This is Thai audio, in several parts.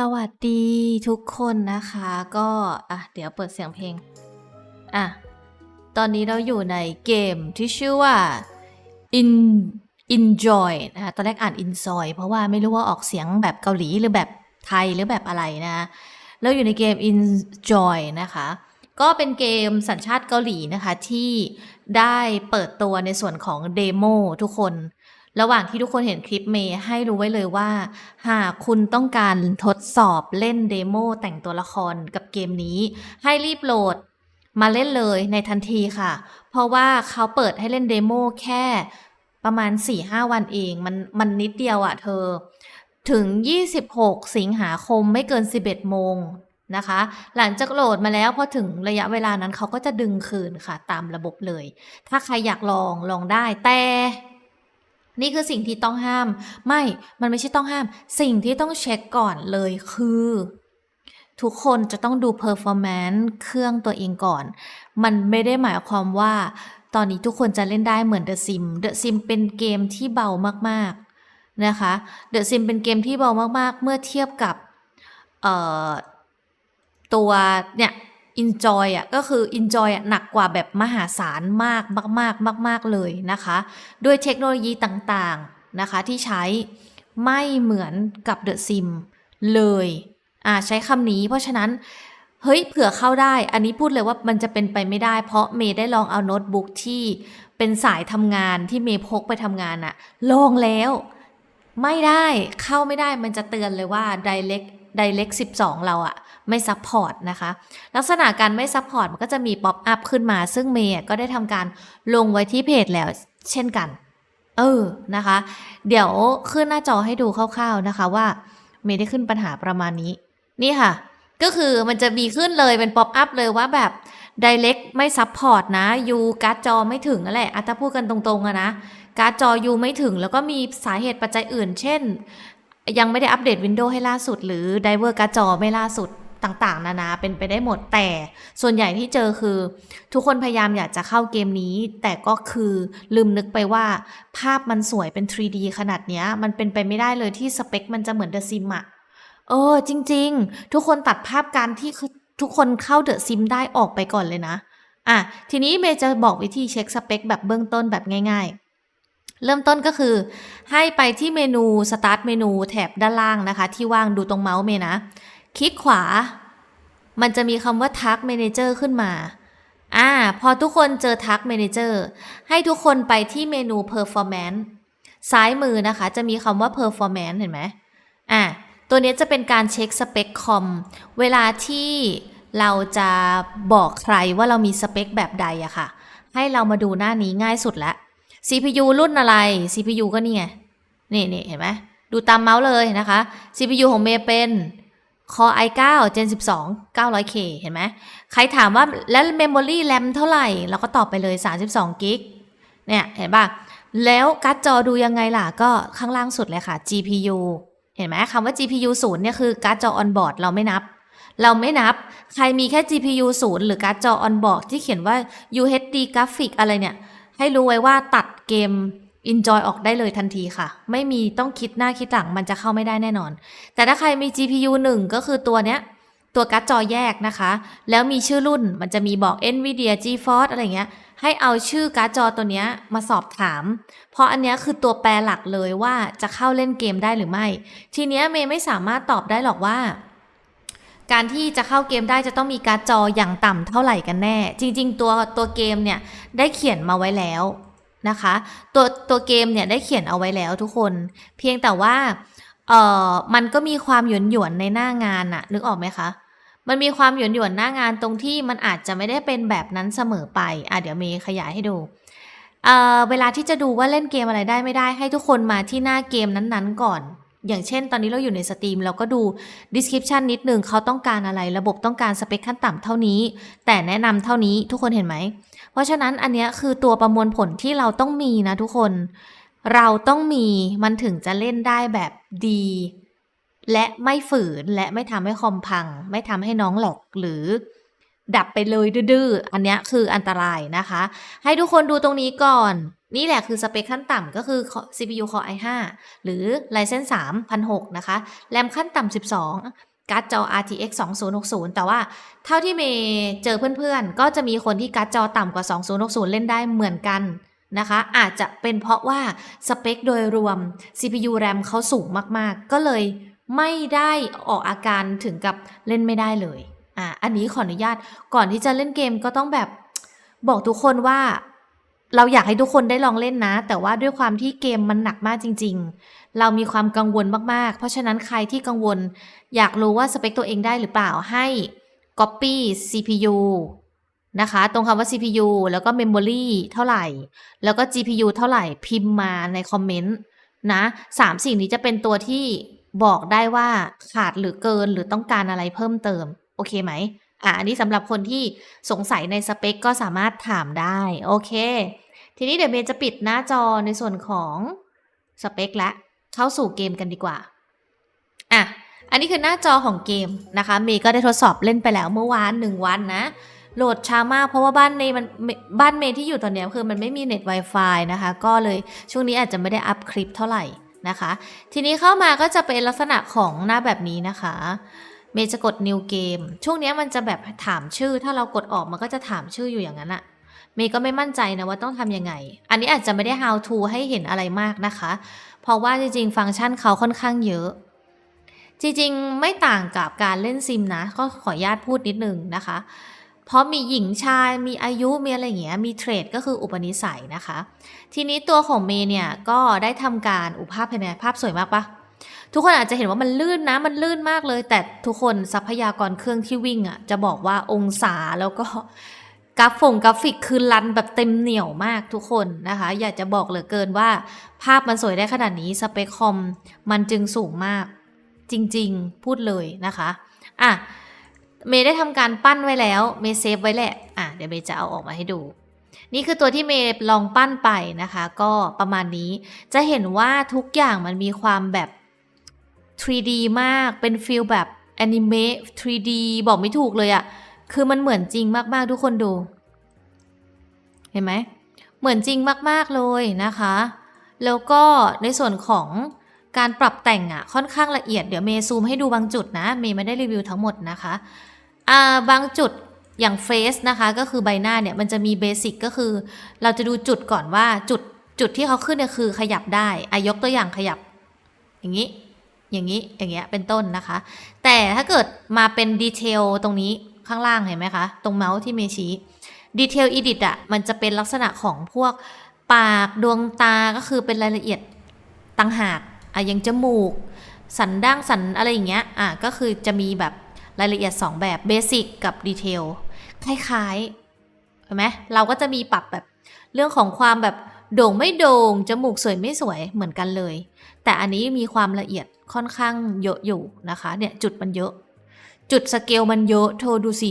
สวัสดีทุกคนนะคะ ก็อะเดี๋ยวเปิดเสียงเพลง อะ ตอนนี้เราอยู่ในเกมที่ชื่อว่า In Enjoy นะคะตอนแรกอ่าน Enjoy เพราะว่าไม่รู้ว่าออกเสียงแบบเกาหลีหรือแบบไทยหรือแบบอะไรนะ แล้วอยู่ในเกม Enjoy นะคะ ก็เป็นเกมสัญชาติเกาหลีนะคะที่ได้เปิดตัวในส่วนของเดโมทุกคน ระหว่างที่ทุกคนเห็นคลิปเมย์ให้รู้ไว้เลยว่า หากคุณต้องการทดสอบเล่นเดโมแต่งตัวละครกับเกมนี้ ให้รีบโหลดมาเล่นเลยในทันทีค่ะ เพราะว่าเขาเปิดให้เล่นเดโมแค่ประมาณ 4-5 วันเอง มันมันนิดเดียวอะเธอ ถึง 26 สิงหาคมไม่เกิน 11 โมงนะคะ หลังจากโหลดมาแล้วพอถึงระยะเวลานั้นเขาก็จะดึงคืนค่ะตามระบบเลย ถ้าใครอยากลองลองได้แต่ นี่คือสิ่งที่ต้องห้าม ไม่มันไม่ใช่ต้องห้าม สิ่งที่ต้องเช็คก่อนเลยคือ ทุกคนจะต้องดู performance เครื่องตัวเองก่อน มันไม่ได้หมายความว่า ตอนนี้ทุกคนจะเล่นได้เหมือน The Sim The Sim เป็นเกมที่เบามากๆนะคะ The Sim เป็นเกมที่เบามากๆ เมื่อเทียบกับตัวเนี่ย enjoy อะก็คือ enjoy อะหนักกว่าแบบมหาศาลมากมากมากมาก ๆ เลยนะคะ ด้วยเทคโนโลยีต่างๆนะคะที่ใช้ไม่เหมือนกับ The Sim เลยอ่าใช้คำนี้เพราะฉะนั้น เฮ้ยเผื่อเข้าได้ อันนี้พูดเลยว่ามันจะเป็นไปไม่ได้ เพราะเมย์ได้ลองเอาโน้ตบุ๊กที่เป็นสายทำงานที่เมย์พกไปทำงานอะลองแล้ว ไม่ได้เข้าไม่ได้มันจะเตือนเลยว่า Direct Direct 12 เราอะไม่ซัพพอร์ตนะคะ ลักษณะการไม่ซัพพอร์ตมันก็จะมีป๊อปอัพขึ้นมา ซึ่งเมย์ก็ได้ทำการลงไว้ที่เพจแล้วเช่นกัน เออนะคะ เดี๋ยวขึ้นหน้าจอให้ดูคร่าวๆนะคะว่าเมย์ได้ขึ้นปัญหาประมาณนี้ นี่ค่ะ ก็คือมันจะมีขึ้นเลยเป็นป๊อปอัพเลยว่าแบบ Direct ไม่ซัพพอร์ตนะยูการ์ดจอไม่ถึงนั่นแหละอะถ้าพูดกันตรงๆอะนะการ์ดจอยูไม่ถึงแล้วก็มีสาเหตุปัจจัยอื่น เช่น ยังไม่ได้อัปเดต Windows ให้ล่าสุด หรือไดเวอร์การ์จอไม่ล่าสุดต่างๆ นานาเป็นไปได้หมดแต่ส่วนใหญ่ที่เจอคือ ทุกคนพยายามอยากจะเข้าเกมนี้ แต่ก็คือลืมนึกไปว่า ภาพมันสวยเป็น 3D ขนาดเนี้ย มันเป็นไปไม่ได้เลยที่สเปคมันจะเหมือนเดอะซิมอะเออ จริง ๆ ทุกคนตัดภาพการที่ทุกคนเข้าเดอะซิมได้ออกไปก่อนเลยนะ อะ ทีนี้เมย์จะบอกวิธีเช็คสเปคแบบเบื้องต้นแบบง่าย ๆ เริ่มต้นก็คือ ให้ไปที่เมนู Start เมนูแถบด้านล่างนะคะ ที่ว่างดูตรงเมาส์เมนะ คลิกขวา มันจะมีคำว่า Task Manager ขึ้นมาอ่าพอทุกคนเจอ Task Manager ให้ทุกคนไปที่เมนู Performance ซ้ายมือนะคะ จะมีคำว่า Performance เห็นไหมอ่าตัวนี้จะเป็นการเช็คสเปคคอมเวลาที่เราจะบอกใครว่าเรามีสเปคแบบใดอะค่ะ ให้เรามาดูหน้านี้ง่ายสุดละ CPU รุ่นอะไร CPU ก็นี่ไง นี่นี่เห็นไหม ดูตามเมาส์เลยนะคะ CPU ของเมย์เป็น Core i9 Gen 12 900K เห็นไหม ใครถามว่าแล้ว Memory RAM เท่าไหร่ เราก็ตอบไปเลย 32กิกเนี่ย เห็นป่ะ แล้วการ์ดจอดูยังไงล่ะ ก็ข้างล่างสุดเลยค่ะ GPU เห็นไหมคำว่า GPU 0เนี่ยคือการ์ดจอ on board เราไม่นับ เราไม่นับ ใครมีแค่ GPU 0หรือการ์ดจอ on board ที่เขียนว่า UHD graphic อะไรเนี่ย ให้รู้ไว้ว่าตัดเกม Enjoy ออกได้เลยทันทีค่ะ ไม่มีต้องคิดหน้าคิดหลังมันจะเข้าไม่ได้แน่นอน แต่ถ้าใครมี GPU 1 ก็คือตัวเนี้ย ตัวการ์ดจอแยกนะคะ แล้วมีชื่อรุ่นมันจะมีบอก NVIDIA GeForce อะไรเงี้ย ให้เอาชื่อการ์ดจอตัวเนี้ยมาสอบถาม เพราะอันเนี้ยคือตัวแปรหลักเลยว่าจะเข้าเล่นเกมได้หรือไม่ ทีเนี้ยเมย์ไม่สามารถตอบได้หรอกว่า การที่จะเข้าเกมได้จะต้องมีการ์ดจออย่างต่ำเท่าไหร่กันแน่ จริง ๆ ตัวตัวเกมเนี่ยได้เขียนมาไว้แล้วนะคะ ตัวตัวเกมเนี่ยได้เขียนเอาไว้แล้วทุกคน เพียงแต่ว่าเออมันก็มีความหยวนหยวนในหน้างานอะนึกออกไหมคะ มันมีความหยวนหยวนหน้างานตรงที่มันอาจจะไม่ได้เป็นแบบนั้นเสมอไปอะเดี๋ยวเมย์ขยายให้ดูเอ่อเวลาที่จะดูว่าเล่นเกมอะไรได้ไม่ได้ให้ทุกคนมาที่หน้าเกมนั้นๆก่อน อย่างเช่น ตอนนี้เราอยู่ในสตรีมเราก็ดู description นิดนึงเขาต้องการอะไร ระบบต้องการสเปคขั้นต่ำเท่านี้ แต่แนะนำเท่านี้ทุกคนเห็นไหม เพราะฉะนั้นอันนี้คือตัวประมวลผลที่เราต้องมีนะทุกคน เราต้องมีมันถึงจะเล่นได้แบบดี และไม่ฝืนและไม่ทำให้คอมพัง ไม่ทำให้น้องแหลกหรือดับไปเลยดื้อๆ อันนี้คืออันตรายนะคะ ให้ทุกคนดูตรงนี้ก่อน นี่แหละคือสเปคขั้นต่ำก็คือ CPU Core i5 หรือ Ryzen 3 1006นะคะ แรมขั้นต่ำ12 การ์ดจอ RTX 2060 แต่ว่าเท่าที่เมย์เจอเพื่อนๆ ก็จะมีคนที่การ์ดจอต่ำกว่า 2060 เล่นได้เหมือนกันนะคะ อาจจะเป็นเพราะว่าสเปคโดยรวม CPU RAM เขาสูงมากๆ ก็เลยไม่ได้ออกอาการถึงกับเล่นไม่ได้เลย อ่า อันนี้ขออนุญาต ก่อนที่จะเล่นเกมก็ต้องแบบบอกทุกคนว่า เราอยากให้ทุกคนได้ลองเล่นนะ แต่ว่าด้วยความที่เกมมันหนักมากจริง ๆ เรามีความกังวลมากๆ เพราะฉะนั้นใครที่กังวล อยากรู้ว่าสเปคตัวเองได้หรือเปล่าให้ copy CPU นะคะ ตรงคำว่า CPU แล้วก็ memory เท่าไหร่ แล้วก็ GPU เท่าไหร่พิมพ์มาในคอมเมนต์นะสามสิ่งนี้จะเป็นตัวที่บอกได้ว่าขาดหรือเกินหรือต้องการอะไรเพิ่มเติม โอเคไหม อะอันนี้สำหรับคนที่สงสัยในสเปคก็สามารถถามได้ โอเค ทีนี้เดี๋ยวเมย์จะปิดหน้าจอในส่วนของสเปคและเข้าสู่เกมกันดีกว่า อะ อันนี้คือหน้าจอของเกมนะคะ เมย์ก็ได้ทดสอบเล่นไปแล้วเมื่อวานหนึ่งวันนะ โหลดช้ามากเพราะว่าบ้านเมย์มันบ้านเมย์ที่อยู่ตอนนี้คือมันไม่มีเน็ต Wi-Fi นะคะ ก็เลยช่วงนี้อาจจะไม่ได้อัพคลิปเท่าไหร่นะคะ ทีนี้เข้ามาก็จะเป็นลักษณะของหน้าแบบนี้นะคะ เมย์จะกด new game ช่วงนี้มันจะแบบถามชื่อ ถ้าเรากดออกมันก็จะถามชื่ออยู่อย่างนั้นอะเมย์ก็ไม่มั่นใจนะว่าต้องทำยังไง อันนี้อาจจะไม่ได้ how to ให้เห็นอะไรมากนะคะ เพราะว่าจริงๆ ฟังก์ชันเขาค่อนข้างเยอะ จริงๆ ไม่ต่างกับการเล่นซิมนะ ก็ขออนุญาตพูดนิดนึงนะคะ เพราะมีหญิงชาย มีอายุ มีอะไรอย่างเงี้ย มีเทรดก็คืออุปนิสัยนะคะ ทีนี้ตัวของเมย์เนี่ยก็ได้ทำการอุปภาพภายในภาพสวยมากปะ ทุกคนอาจจะเห็นว่ามันลื่นนะมันลื่นมากเลย แต่ทุกคนทรัพยากรเครื่องที่วิ่งอะ่ะจะบอกว่าองศาแล้วก็กราฟงกราฟิกคือรันแบบเต็มเหนียวมากทุกคนนะคะ อยากจะบอกเหลือเกินว่า ภาพมันสวยได้ขนาดนี้สเปคคอมมันจึงสูงมากจริงๆ พูดเลยนะคะอะเมย์ได้ทำการปั้นไว้แล้วเมย์เซฟไว้แหละอะเดี๋ยวเมย์จะเอาออกมาให้ดู นี่คือตัวที่เมย์ลองปั้นไปนะคะ ก็ประมาณนี้จะเห็นว่าทุกอย่างมันมีความแบบ 3D มากเป็นฟิลแบบแอนิเมะ 3D บอกไม่ถูกเลยอะคือมันเหมือนจริงมากๆทุกคนดู เห็นไหม เหมือนจริงมากๆเลยนะคะ แล้วก็ในส่วนของการปรับแต่งอะค่อนข้างละเอียดเดี๋ยวเมย์ซูมให้ดูบางจุดนะเมย์ไม่ได้รีวิวทั้งหมดนะคะอ่าบางจุดอย่างเฟซนะคะก็คือใบหน้าเนี่ยมันจะมีเบสิกก็คือ เราจะดูจุดก่อนว่าจุดจุดที่เขาขึ้นเนี่ยคือขยับได้อายกตัวอย่างขยับ อย่างนี้ อย่างนี้อย่างเงี้ยเป็นต้นนะคะ แต่ถ้าเกิดมาเป็นดีเทลตรงนี้ข้างล่างเห็นไหมคะ ตรงเมาส์ที่เมชี้ดีเทลอีดิตอะมันจะเป็นลักษณะของพวกปากดวงตาก็คือเป็นรายละเอียดต่างหากอะอย่างจมูก สันดั้งสันอะไรอย่างเงี้ยอะก็คือจะมีแบบรายละเอียด 2 แบบเบสิกกับดีเทลคล้ายๆเห็นไหมเราก็จะมีปรับแบบเรื่องของความแบบโด่งไม่โด่งจมูกสวยไม่สวยเหมือนกันเลย แต่อันนี้มีความละเอียด ค่อนข้างเยอะอยู่นะคะเนี่ยจุดมันเยอะ จุดสเกลมันเยอะโทรดูสิ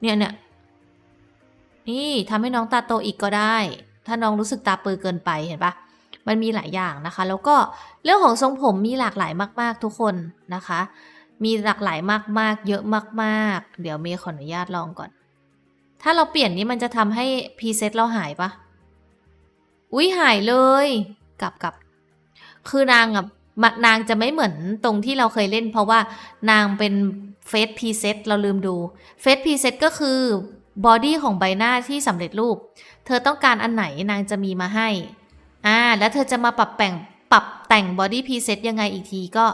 เนี่ยเนี่ยนี่ทำให้น้องตาโตอีกก็ได้ ถ้าน้องรู้สึกตาเปือเกินไปเห็นปะมันมีหลายอย่างนะคะ แล้วก็เรื่องของทรงผมมีหลากหลายมาก ๆ ทุกคนนะคะ มีหลากหลายมาก ๆ เยอะมากๆ เดี๋ยวเมย์ขออนุญาตลองก่อน ถ้าเราเปลี่ยนนี้มันจะทำให้พรีเซตเราหายปะอุ้ยหายเลย กลับกลับคือนางอะมะ นางจะไม่เหมือนตรงที่เราเคยเล่น เพราะว่านางเป็นเฟสพรีเซตเราลืมดูเฟสพรีเซตก็คือบอดี้ของใบหน้าที่สำเร็จรูป เธอต้องการอันไหนนางจะมีมาให้ อ่า แล้วเธอจะมาปรับแต่ง ปรับแต่งบอดี้พรีเซตยังไงอีกทีก็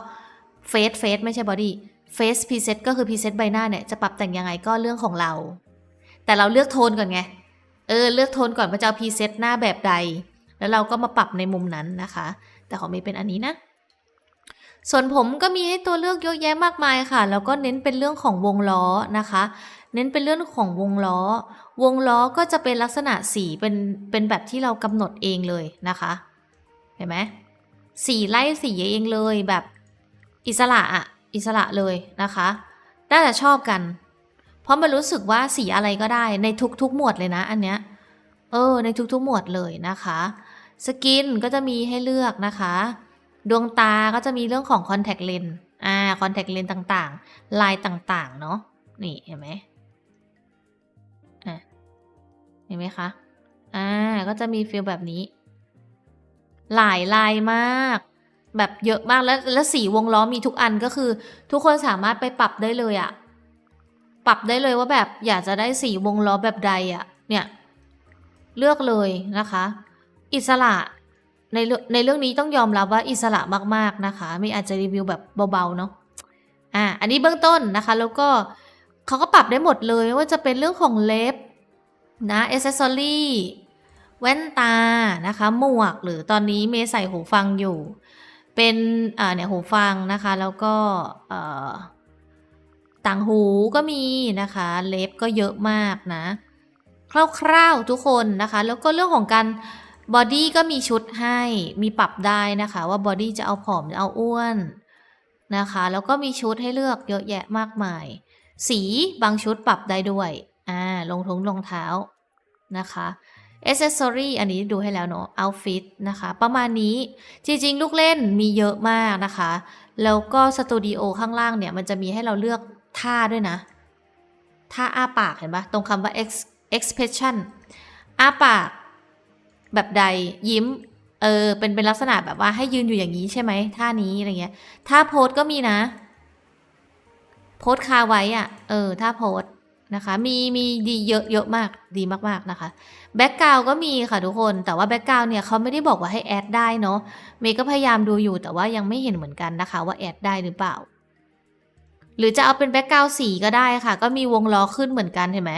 เฟสเฟสไม่ใช่บอดี้เฟสพรีเซตก็คือพรีเซตใบหน้าเนี่ยจะปรับแต่งยังไงก็เรื่องของเรา แต่เราเลือกโทนก่อนไง เออ เลือกโทนก่อนว่าจะเอาพรีเซตหน้าแบบใด แล้วเราก็มาปรับในมุมนั้นนะคะ แต่ของเมย์เป็นอันนี้นะ ส่วนผมก็มีให้ตัวเลือกเยอะแยะมากมายค่ะ แล้วก็เน้นเป็นเรื่องของวงล้อนะคะ เน้นเป็นเรื่องของวงล้อ วงล้อก็จะเป็นลักษณะสีเป็นเป็นแบบที่เรากำหนดเองเลยนะคะ เห็นไหมสีไล่สีเองเลยแบบอิสระอะอิสระเลยนะคะน่าจะชอบกัน เพราะมันรู้สึกว่าสีอะไรก็ได้ในทุกๆหมวดเลยนะ อันเนี้ยเออในทุกๆหมวดเลยนะคะ สกินก็จะมีให้เลือกนะคะ ดวงตาก็จะมีเรื่องของคอนแทคเลนส์อ่าคอนแทคเลนส์ต่างๆ ลายต่างๆ เนาะนี่เห็นไหมเห็นไหมคะอ่าก็จะมีฟิลแบบนี้ หลายลายมาก แบบเยอะมากแล้วแล้วสีวงล้อมีทุกอันก็คือ ทุกคนสามารถไปปรับได้เลยอะปรับได้เลยว่าแบบอยากจะได้สีวงล้อแบบใดอะเนี่ย เลือกเลยนะคะ อิสระ ในเรื่องในเรื่องนี้ต้องยอมรับว่าอิสระมากๆนะคะไม่อาจจะรีวิวแบบเบาๆเนาะอ่าอันนี้เบื้องต้นนะคะ แล้วก็เขาก็ปรับได้หมดเลยไม่ว่าจะเป็นเรื่องของเล็บนะเอเซสซอรี่แว่นตานะคะ หมวกหรือตอนนี้เมย์ใส่หูฟังอยู่ เป็นอ่าเนี่ยหูฟังนะคะ แล้วก็เอ่อต่างหูก็มีนะคะ เล็บก็เยอะมากนะ คร่าวๆทุกคนนะคะ แล้วก็เรื่องของการ บอดี้ก็มีชุดให้มีปรับได้นะคะว่าบอดี้จะเอาผอมหรือเอาอ้วนนะคะ แล้วก็มีชุดให้เลือกเยอะแยะมากมาย สีบางชุดปรับได้ด้วยอ่ารองทงรองเท้านะคะอ c เซสซอรี่อันนี้ดูให้แล้วเนาะเอาฟิตนะคะ ประมาณนี้จริงๆ ลูกเล่นมีเยอะมากนะคะ แล้วก็สตูดิโอข้างล่างเนี่ย มันจะมีให้เราเลือกท่าด้วยนะ ท่าอ้าปากเห็นปะตรงคำว่า expression อ้าปาก แบบใดยิ้ม เออ เป็นเป็นลักษณะแบบว่าให้ยืนอยู่อย่างนี้ใช่ไหมท่านี้อะไรเงี้ยท่าโพสก็มีนะ โพสคาไว้อะเออ ถ้าโพสนะคะ มีมีดีเยอะเยอะมากดีมากๆนะคะแบ็กกราวก็มีค่ะทุกคนแต่ว่าแบ็กกราวเนี่ยเขาไม่ได้บอกว่าให้แอดได้เนาะเมย์ก็พยายามดูอยู่แต่ว่ายังไม่เห็นเหมือนกันนะคะ ว่าแอดได้หรือเปล่า หรือจะเอาเป็นแบ็กกราวสีก็ได้ค่ะ ก็มีวงล้อขึ้นเหมือนกันเห็นไหม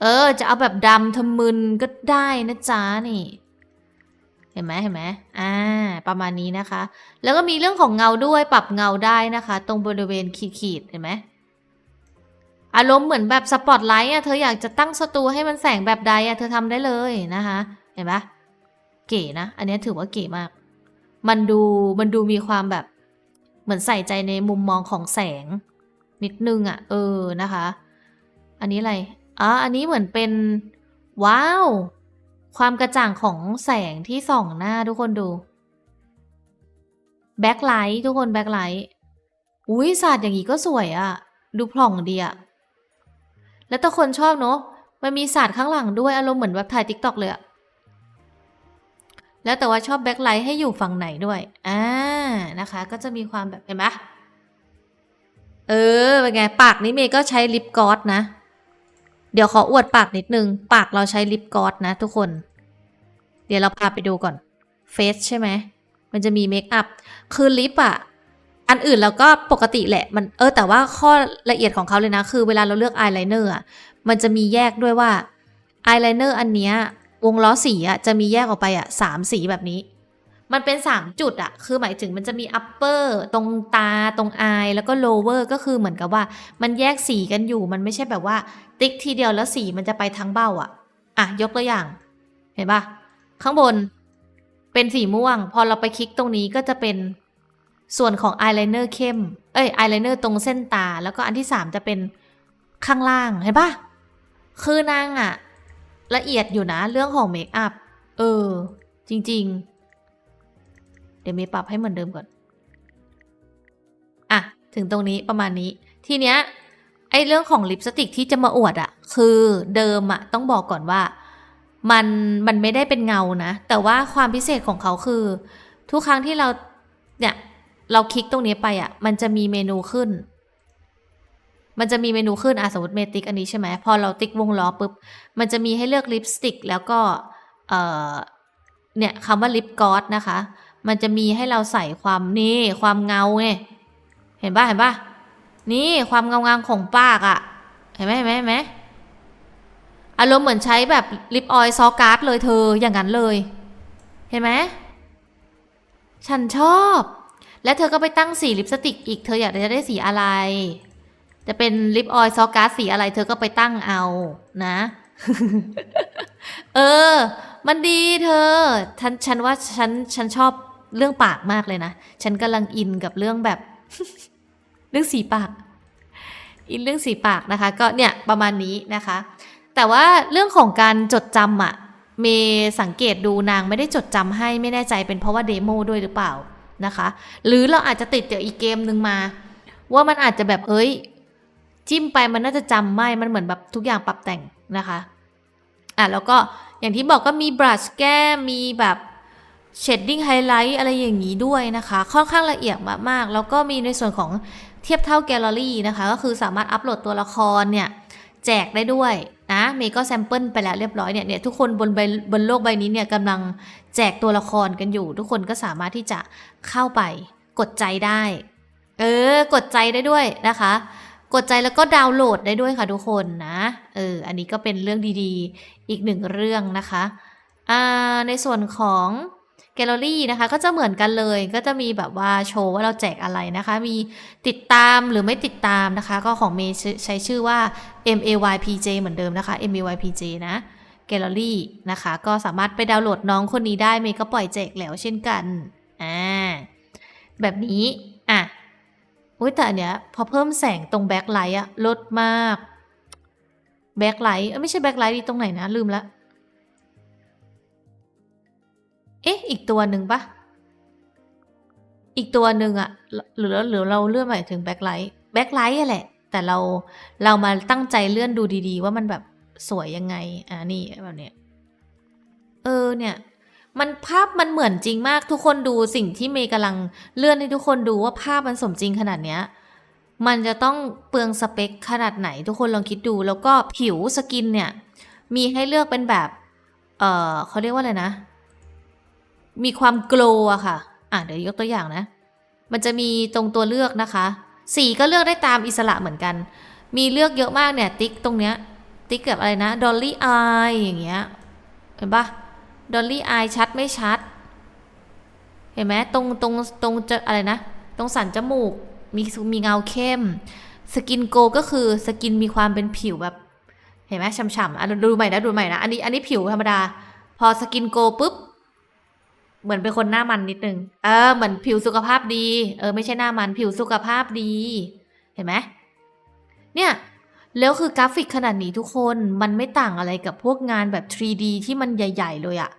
เออ จะเอาแบบดำทะมึนก็ได้นะจ๊ะนี่ เห็นไหมเห็นไหมอ่า ประมาณนี้นะคะ แล้วก็มีเรื่องของเงาด้วยปรับเงาได้นะคะ ตรงบริเวณขีดๆเห็นไหมอารมณ์เหมือนแบบสปอตไลท์อะเธออยากจะตั้งสตูให้มันแสงแบบใดอะเธอทำได้เลยนะคะ เห็นปะเก๋นะ อันนี้ถือว่าเก๋มาก มันดูมันดูมีความแบบ เหมือนใส่ใจในมุมมองของแสง นิดนึงอะ เออนะคะ อันนี้อะไร อ๋ออันนี้เหมือนเป็น ว้าว ความกระจ่างของแสงที่ส่องหน้าทุกคนดูแบ็คไลท์ทุกคนแบ็คไลท์อุ้ยศาสตร์อย่างนี้ก็สวยอะดูพล่องดีอะแล้วแต่คนชอบเนาะมันมีศาสตร์ข้างหลังด้วยอารมณ์เหมือนแบบถ่ายทิกตอกเลยอะแล้วแต่ว่าชอบแบ็คไลท์ให้อยู่ฝั่งไหนด้วย อ่า นะคะ ก็จะมีความแบบเห็นไหมเออ เป็นไง ปากนี้เมย์ก็ใช้ลิปกลอสนะ เดี๋ยวขออวดปากนิดนึง ปากเราใช้ลิปกอสนะทุกคน เดี๋ยวเราพาไปดูก่อนเฟสใช่ไหม มันจะมีเมคอัพ คือลิปอะอันอื่นเราก็ปกติแหละ มันเออแต่ว่าข้อละเอียดของเขาเลยนะ คือเวลาเราเลือกอายไลเนอร์อะมันจะมีแยกด้วยว่าอายไลเนอร์อันเนี้ยวงล้อสีอะจะมีแยกออกไปอะสามสีแบบนี้ มันเป็น3จุดอะคือหมายถึงมันจะมี upper ตรงตาตรงอายแล้วก็ lower ก็คือเหมือนกับว่า มันแยกสีกันอยู่ มันไม่ใช่แบบว่า ติ๊กทีเดียวแล้วสีมันจะไปทั้งเบ้าอะอะ ยกตัวอย่าง เห็นปะข้างบนเป็นสีม่วง พอเราไปคลิกตรงนี้ก็จะเป็นส่วนของอายไลเนอร์เข้ม เอ้ยอายไลเนอร์ตรงเส้นตา แล้วก็อันที่สามจะเป็นข้างล่าง เห็นปะคือนางอะละเอียดอยู่นะ เรื่องของเมคอัพ เออ จริง ๆ เดี๋ยวเมย์ปรับให้เหมือนเดิมก่อน อะ ถึงตรงนี้ประมาณนี้ ทีเนี้ย อเรื่องของลิปสติกที่จะมาอวดอะคือเดิมอะต้องบอกก่อนว่า มันมันไม่ได้เป็นเงานะ แต่ว่าความพิเศษของเขาคือ ทุกครั้งที่เราเนี่ยเราคลิกตรงนี้ไปอะมันจะมีเมนูขึ้น มันจะมีเมนูขึ้นอะสมมติเมติกอันนี้ใช่ไหมพอเราติ๊กวงล้อปุ๊บมันจะมีให้เลือกลิปสติกแล้วก็เอ่อเนี่ยคำว่าลิปกอสนะคะ มันจะมีให้เราใส่ความนี่ความเงาไงเห็นปะเห็นปะ นี่ความเงางามของปากอะ่ะ เห็นไหมเห็นไหมเห็นไหมอารมณ์เหมือนใช้แบบลิปออยล์ซอการ์ดเลยเธออย่างนั้นเลย เห็นไหมฉันชอบ และเธอก็ไปตั้งสีลิปสติกอีกเธออยากจะได้สีอะไร จะเป็นลิปออยล์ซอการ์ดสีอะไร เธอก็ไปตั้งเอานะ เออ มันดีเธอ ฉันฉันว่าฉันฉันชอบเรื่องปากมากเลยนะ ฉันกำลังอินกับเรื่องแบบ รื่องสีปาก อินเรื่องสีปากนะคะ ก็เนี่ยประมาณนี้นะคะ แต่ว่าเรื่องของการจดจำอะเมสังเกตดูนางไม่ได้จดจำให้ไม่แน่ใจเป็นเพราะว่าเดโมด้วยหรือเปล่านะคะ หรือเราอาจจะติดเดี๋ยวอีกเกมหนึ่งมา ว่ามันอาจจะแบบเอ้ย จิ้มไปมันน่าจะจำไม่มันเหมือนแบบทุกอย่างปรับแต่งนะคะอะแล้วก็อย่างที่บอกก็มีบรัชแก้มมีแบบเชดดิ้งไฮไลท์อะไรอย่างนี้ด้วยนะคะ ค่อนข้างละเอียดมากๆ แล้วก็มีในส่วนของ เทียบเท่าแกลเลอรี่นะคะ ก็คือสามารถอัปโหลดตัวละครเนี่ยแจกได้ด้วยนะเมย์ก็แซมเปิลไปแล้วเรียบร้อยเนี่ยเนี่ยทุกคนบนใบบนโลกใบนี้เนี่ยกำลังแจกตัวละครกันอยู่ ทุกคนก็สามารถที่จะเข้าไปกดใจได้ เออกดใจได้ด้วยนะคะ กดใจแล้วก็ดาวน์โหลดได้ด้วยค่ะทุกคนนะเอออันนี้ก็เป็นเรื่องดีๆ อีกหนึ่งเรื่องนะคะอ่าในส่วนของ แกลเลอรี่นะคะก็จะเหมือนกันเลยก็จะมีแบบว่าโชว์ว่าเราแจกอะไรนะคะ มีติดตามหรือไม่ติดตามนะคะ ก็ของเมย์ใช้ชื่อว่า M A Y P J เหมือนเดิมนะคะ M A Y P J นะแกลเลอรี่นะคะ ก็สามารถไปดาวน์โหลดน้องคนนี้ได้เมย์ก็ปล่อยแจกแล้วเช่นกันอ่าแบบนี้อะอุ้ยแต่อันเนี้ยพอเพิ่มแสงตรงแบ็คไลท์อะลดมากแบ็คไลท์ไม่ใช่แบ็คไลท์ดีตรงไหนนะลืมละ เอ๊ะ อีกตัวหนึ่งปะอีกตัวหนึ่งอะหรือหรือเราเลื่อนหมายถึงแบ็คไลท์แบ็คไลท์อะแหละ แต่เราเรามาตั้งใจเลื่อนดูดีๆ ว่ามันแบบสวยยังไง อ่านี่แบบเนี้ยเออเนี่ย มันภาพมันเหมือนจริงมากทุกคนดูสิ่งที่เมย์กำลังเลื่อนให้ทุกคนดูว่าภาพมันสมจริงขนาดเนี้ยมันจะต้องเปลืองสเปคขนาดไหน ทุกคนลองคิดดูแล้วก็ผิวสกินเนี่ย มีให้เลือกเป็นแบบ เออเขาเรียกว่าอะไรนะ มีความโกลว์อะค่ะ อะเดี๋ยวยกตัวอย่างนะ มันจะมีตรงตัวเลือกนะคะ สีก็เลือกได้ตามอิสระเหมือนกัน มีเลือกเยอะมากเนี่ย ติ๊กตรงเนี้ย ติ๊กกับอะไรนะ ดอลลี่อายอย่างเงี้ย เห็นปะดอลลี่อายชัดไม่ชัด เห็นไหมตรงตรงตรงจะอะไรนะ ตรงสันจมูก มีมีเงาเข้ม สกินโกก็คือสกินมีความเป็นผิวแบบ เห็นไหมฉ่ำๆอะดูใหม่นะดูใหม่นะ อันนี้อันนี้ผิวธรรมดา พอสกินโกปุ๊บ เหมือนเป็นคนหน้ามันนิดนึง เออ เหมือนผิวสุขภาพดี เออ ไม่ใช่หน้ามันผิวสุขภาพดี เห็นไหมเนี่ย แล้วคือกราฟิกขนาดนี้ทุกคน มันไม่ต่างอะไรกับพวกงานแบบ 3D ที่มันใหญ่ ๆ เลยอะ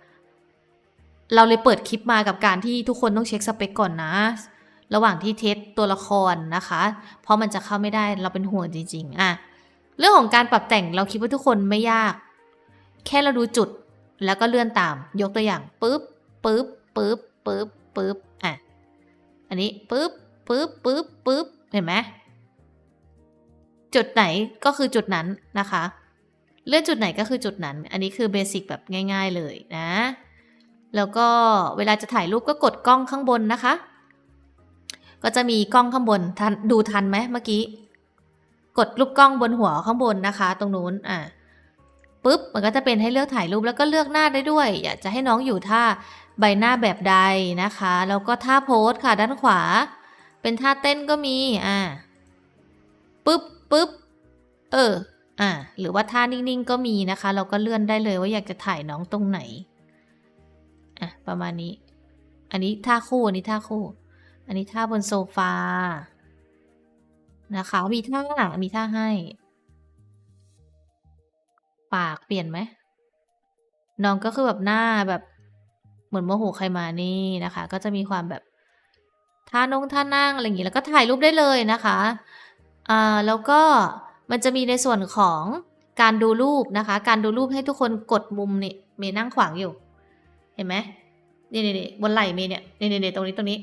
เราเลยเปิดคลิปมากับการที่ทุกคนต้องเช็คสเปคก่อนนะ ระหว่างที่เทสตัวละครนะคะ เพราะมันจะเข้าไม่ได้ เราเป็นห่วงจริง ๆ อะ เรื่องของการปรับแต่งเราคิดว่าทุกคนไม่ยาก แค่เราดูจุดแล้วก็เลื่อนตาม ยกตัวอย่างปุ๊บปึ๊บ ปึ๊บปึ๊บปึ๊บอะอันนี้ปึ๊บปึ๊บปึ๊บปึ๊บเห็นไหมจุดไหนก็คือจุดนั้นนะคะ เลื่อนจุดไหนก็คือจุดนั้น อันนี้คือเบสิกแบบง่าย ๆเลยนะ แล้วก็เวลาจะถ่ายรูปก็กดกล้องข้างบนนะคะ ก็จะมีกล้องข้างบนทันดูทันไหมเมื่อกี้ กดรูปกล้องบนหัวข้างบนนะคะ ตรงนู้นอะปุ๊บมันก็จะเป็นให้เลือกถ่ายรูปแล้วก็เลือกหน้าได้ด้วย อยากจะให้น้องอยู่ท่า ใบหน้าแบบใดนะคะ แล้วก็ท่าโพสค่ะด้านขวา เป็นท่าเต้นก็มี อ่าปุ๊บปุ๊บเออ อ่า หรือว่าท่านิ่งๆก็มีนะคะ เราก็เลื่อนได้เลยว่าอยากจะถ่ายน้องตรงไหน อะ ประมาณนี้ อันนี้ท่าคู่ อันนี้ท่าคู่ อันนี้ท่าบนโซฟา นะคะ มีท่า มีท่าให้ ปากเปลี่ยนไหม น้องก็คือแบบหน้าแบบ เหมือนโมโหใครมานี่นะคะ ก็จะมีความแบบท่านงท่านั่งอะไรอย่างนี้แล้วก็ถ่ายรูปได้เลยนะคะอ่าแล้วก็มันจะมีในส่วนของการดูรูปนะคะ การดูรูปให้ทุกคนกดมุมนี่เมย์นั่งขวางอยู่ เห็นไหมนี่นี่นี่บนไหล่เมย์เนี่ยนี่นี่นี่ตรงนี้ตรงนี้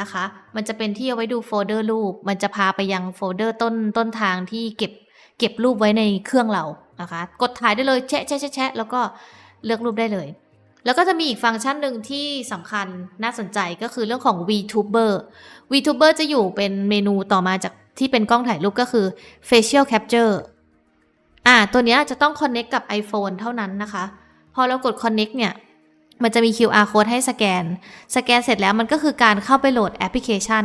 นะคะ มันจะเป็นที่เอาไว้ดูโฟลเดอร์รูป มันจะพาไปยังโฟลเดอร์ต้นต้นทางที่เก็บเก็บรูปไว้ในเครื่องเรานะคะ กดถ่ายได้เลยแชะแชะแชะแชะแล้วก็เลือกรูปได้เลย แล้วก็จะมีอีกฟังก์ชันหนึ่งที่สำคัญน่าสนใจก็คือเรื่องของ VTuber VTuber จะอยู่เป็นเมนูต่อมาจากที่เป็นกล้องถ่ายรูปก็คือ Facial Capture อ่า ตัวนี้จะต้อง Connect กับ iPhone เท่านั้นนะคะ พอเรากด Connect เนี่ย มันจะมี QR code ให้สแกน สแกนเสร็จแล้วมันก็คือการเข้าไปโหลดแอปพลิเคชัน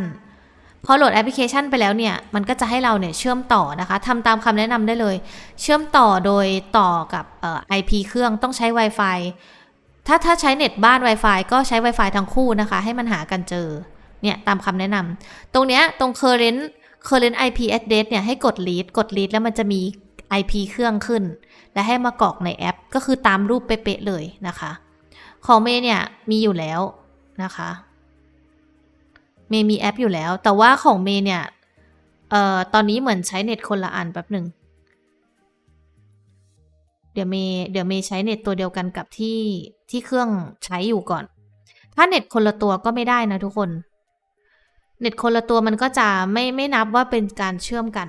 พอโหลดแอปพลิเคชันไปแล้วเนี่ย มันก็จะให้เราเนี่ยเชื่อมต่อนะคะทำตามคำแนะนำได้เลย เชื่อมต่อโดยต่อกับเอ่อ IP เครื่องต้องใช้ Wi-Fi ถ้าถ้าใช้เน็ตบ้าน Wi-Fi ก็ใช้ Wi-Fi ทั้งคู่นะคะ ให้มันหากันเจอ เนี่ย ตามคำแนะนำตรงเนี้ยตรง current current IP address เนี่ยให้กด read กด read แล้วมันจะมี IP เครื่องขึ้น และให้มากรอกในแอป ก็คือตามรูปเป๊ะเลยนะคะ ของเมย์เนี่ยมีอยู่แล้วนะคะเมย์มีแอปอยู่แล้ว แต่ว่าของเมย์เนี่ยเอ่อตอนนี้เหมือนใช้เน็ตคนละอันแป๊บหนึ่ง เดี๋ยวเมย์เดี๋ยวเมย์ใช้เน็ตตัวเดียวกันกับที่ที่เครื่องใช้อยู่ก่อน ถ้าเน็ตคนละตัวก็ไม่ได้นะทุกคน เน็ตคนละตัวมันก็จะไม่ไม่นับว่าเป็นการเชื่อมกัน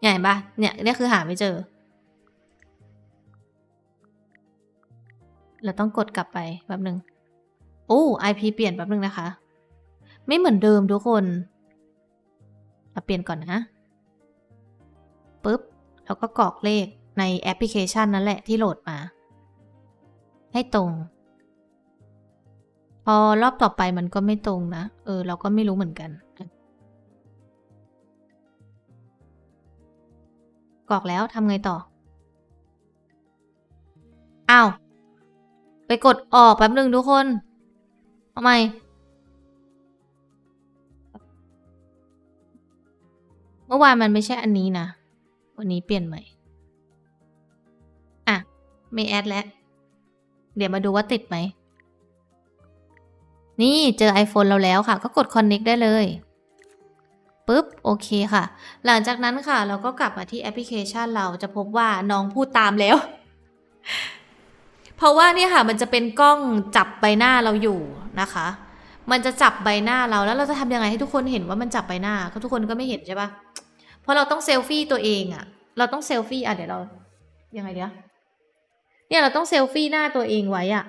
เนี่ยเห็นปะเนี่ยนี่คือหาไม่เจอ เราต้องกดกลับไปแป๊บหนึ่งโอ้ IP เปลี่ยนแป๊บหนึ่งนะคะ ไม่เหมือนเดิมทุกคนเราเปลี่ยนก่อนนะปุ๊บ แล้วก็กรอกเลขในแอปพลิเคชันนั่นแหละที่โหลดมา ให้ตรง พอรอบต่อไปมันก็ไม่ตรงนะ เออ เราก็ไม่รู้เหมือนกันกรอกแล้วทำไงต่อ อ้าว ไปกดออกแป๊บหนึ่งทุกคนทำไมเมื่อวานมันไม่ใช่อันนี้นะ วันนี้เปลี่ยนใหม่ อะ ไม่แอดแล้ว เดี๋ยวมาดูว่าติดไหม นี่เจอ iPhone เราแล้วค่ะ ก็กด Connect ได้เลยปุ๊บ โอเคค่ะ หลังจากนั้นค่ะ เราก็กลับมาที่แอปพลิเคชันเราจะพบว่าน้องพูดตามแล้ว เพราะว่าเนี่ยค่ะมันจะเป็นกล้องจับใบหน้าเราอยู่นะคะ มันจะจับใบหน้าเราแล้วเราจะทำยังไงให้ทุกคนเห็นว่ามันจับใบหน้าก็ทุกคนก็ไม่เห็นใช่ปะ เพราะเราต้องเซลฟี่ตัวเองอะเราต้องเซลฟี่อะเดี๋ยวเรายังไงเดี๋ยวเนี่ยเราต้องเซลฟี่หน้าตัวเองไว้อะ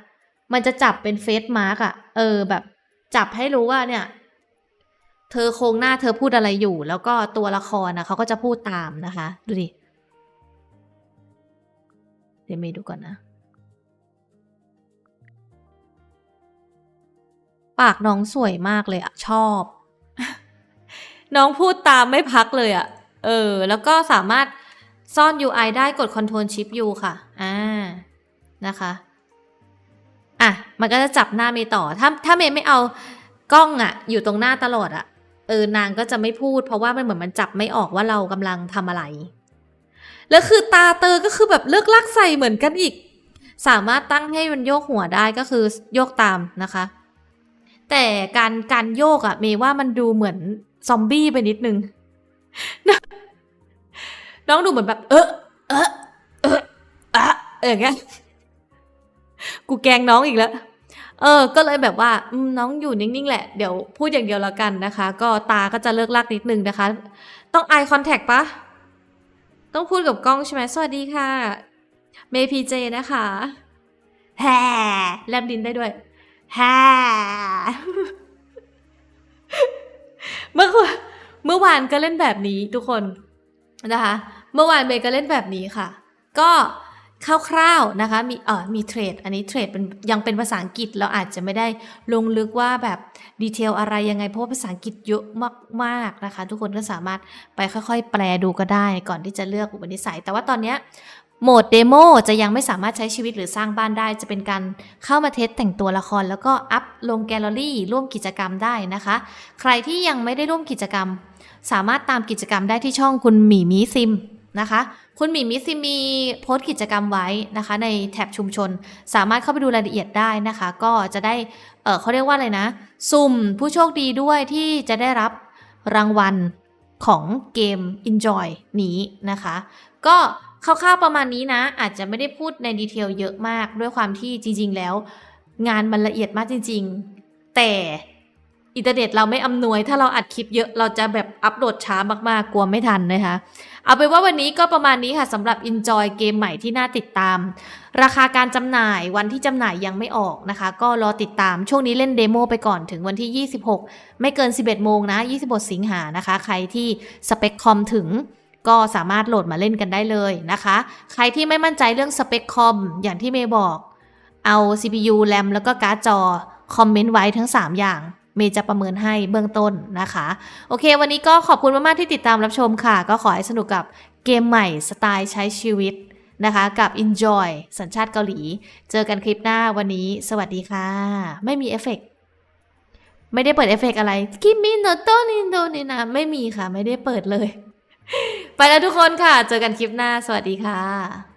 มันจะจับเป็นเฟซมาร์กอะเออแบบ จับให้รู้ว่าเนี่ย เธอโครงหน้าเธอพูดอะไรอยู่ แล้วก็ตัวละครนะเขาก็จะพูดตามนะคะ ดูดิเดี๋ยวเมย์ดูก่อนนะปากน้องสวยมากเลยอะชอบ น้องพูดตามไม่พักเลยอะ เออ แล้วก็สามารถซ่อน UI ได้กด Ctrl Shift U ค่ะ อ่า นะคะ อะ มันก็จะจับหน้าเมย์ต่อ ถ้าถ้าเมย์ไม่เอากล้องอะอยู่ตรงหน้าตลอดอะเออนางก็จะไม่พูด เพราะว่ามันเหมือนมันจับไม่ออกว่าเรากำลังทำอะไร แล้วคือตาเตอก็คือแบบเลือกลักใส่เหมือนกันอีก สามารถตั้งให้มันโยกหัวได้ก็คือโยกตามนะคะ แต่การการโยกอะเมย์ว่ามันดูเหมือนซอมบี้ไปนิดนึง น้องดูเหมือนแบบ เออเออเอออะเอออย่างเงี้ย กูแกล้งน้องอีกแล้ว เออ ก็เลยแบบว่าอืมน้องอยู่นิ่งๆแหละ เดี๋ยวพูดอย่างเดียวแล้วกันนะคะ ก็ตาก็จะเลิกลากนิดนึงนะคะ ต้อง eye contact ปะ ต้องพูดกับกล้องใช่ไหมสวัสดีค่ะ เมย์พีเจนะคะแฮ่แลบดินได้ด้วยแฮ่เมื่อวาน เมื่อวานก็เล่นแบบนี้ทุกคนนะคะ เมื่อวานเมย์ก็เล่นแบบนี้ค่ะ ก็คร่าวๆนะคะมีเออมีเทรดอันนี้เทรดเป็นยังเป็นภาษาอังกฤษเราอาจจะไม่ได้ลงลึกว่าแบบดีเทลอะไรยังไงเพราะว่าภาษาอังกฤษเยอะมากๆนะคะ ทุกคนก็สามารถไปค่อยๆ แปลดูก็ได้ก่อนที่จะเลือกอุปนิสัย แต่ว่าตอนเนี้ยโหมดเดโมจะยังไม่สามารถใช้ชีวิตหรือสร้างบ้านได้ จะเป็นการเข้ามาเทสแต่งตัวละคร แล้วก็อัพลงแกลเลอรี่ร่วมกิจกรรมได้นะคะ ใครที่ยังไม่ได้ร่วมกิจกรรม สามารถตามกิจกรรมได้ที่ช่องคุณหมีมิซิมนะคะ คุณหมีมิซิมมีโพสต์กิจกรรมไว้นะคะ ในแท็บชุมชน สามารถเข้าไปดูรายละเอียดได้นะคะ ก็จะได้เเขาเรียกว่าอะไรนะ สุ่มผู้โชคดีด้วยที่จะได้รับรางวัลของเกม Enjoy นี้นะคะ ก็คร่าวๆประมาณนี้นะ อาจจะไม่ได้พูดในดีเทลเยอะมากด้วยความที่จริง ๆ แล้ว งานมันละเอียดมากจริง ๆ แต่ อินเทอร์เน็ตเราไม่อำนวย ถ้าเราอัดคลิปเยอะเราจะแบบอัปโหลดช้ามากๆ กลัวไม่ทันนะคะ เอาเป็นว่าวันนี้ก็ประมาณนี้ค่ะสำหรับ Enjoy เกมใหม่ที่น่าติดตาม ราคาการจำหน่ายวันที่จำหน่ายยังไม่ออกนะคะ ก็รอติดตามช่วงนี้เล่นเดโมไปก่อนถึงวันที่ 26 ไม่เกิน 11 โมงนะ 26 สิงหานะคะ ใครที่สเปคคอมถึงก็สามารถโหลดมาเล่นกันได้เลยนะคะ ใครที่ไม่มั่นใจเรื่องสเปคคอมอย่างที่เมย์บอก เอา CPU แรมแล้วก็การ์ดจอคอมเมนต์ไว้ทั้ง 3 อย่าง เมย์จะประเมินให้เบื้องต้นนะคะ โอเค วันนี้ก็ขอบคุณมาก ๆ ที่ติดตามรับชมค่ะ ก็ขอให้สนุกกับเกมใหม่สไตล์ใช้ชีวิตนะคะ กับ Enjoy สัญชาติเกาหลี เจอกันคลิปหน้าวันนี้ สวัสดีค่ะ ไม่มีเอฟเฟกต์ไม่ได้เปิดเอฟเฟกต์อะไรกิมิโนโตนินโดนี่นะไม่มีค่ะ ไม่ได้เปิดเลย ไปแล้วทุกคนค่ะ เจอกันคลิปหน้า สวัสดีค่ะ